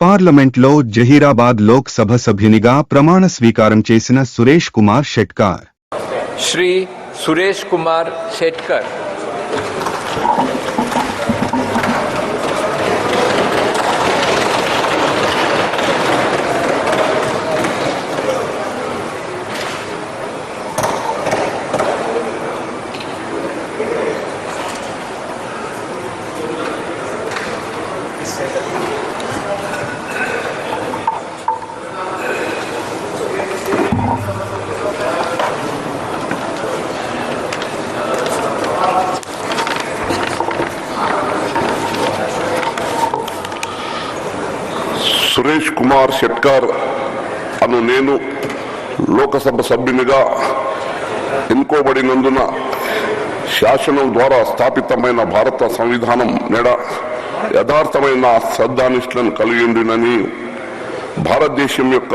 పార్లమెంట్లో జహీరాబాద్ లోక్సభ సభ్యునిగా ప్రమాణ స్వీకారం చేసిన సురేష్ కుమార్ షెట్కార్ శ్రీ సురేష్ కుమార్ షెట్కర్ Thank you. సురేష్ కుమార్ షెట్కార్ అను నేను లోకసభ సభ్యునిగా ఎన్నుకోబడినందున శాసనం ద్వారా స్థాపితమైన భారత సంవిధానం నెడ యథార్థమైన శ్రద్ధానిష్టలను కలిగిండినని భారతదేశం యొక్క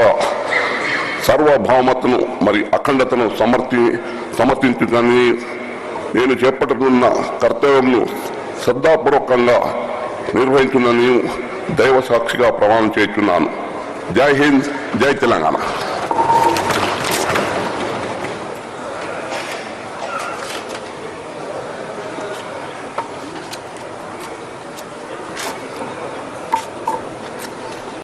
సార్వభౌమతను మరి అఖండతను సమర్థి సమర్థించుదని నేను చేపట్టుకున్న కర్తవ్యంను శ్రద్ధాపూర్వకంగా నిర్వహించునని దైవ సాక్షిగా ప్రమాణం చేస్తున్నాను. జై హింద్ జై తెలంగాణ.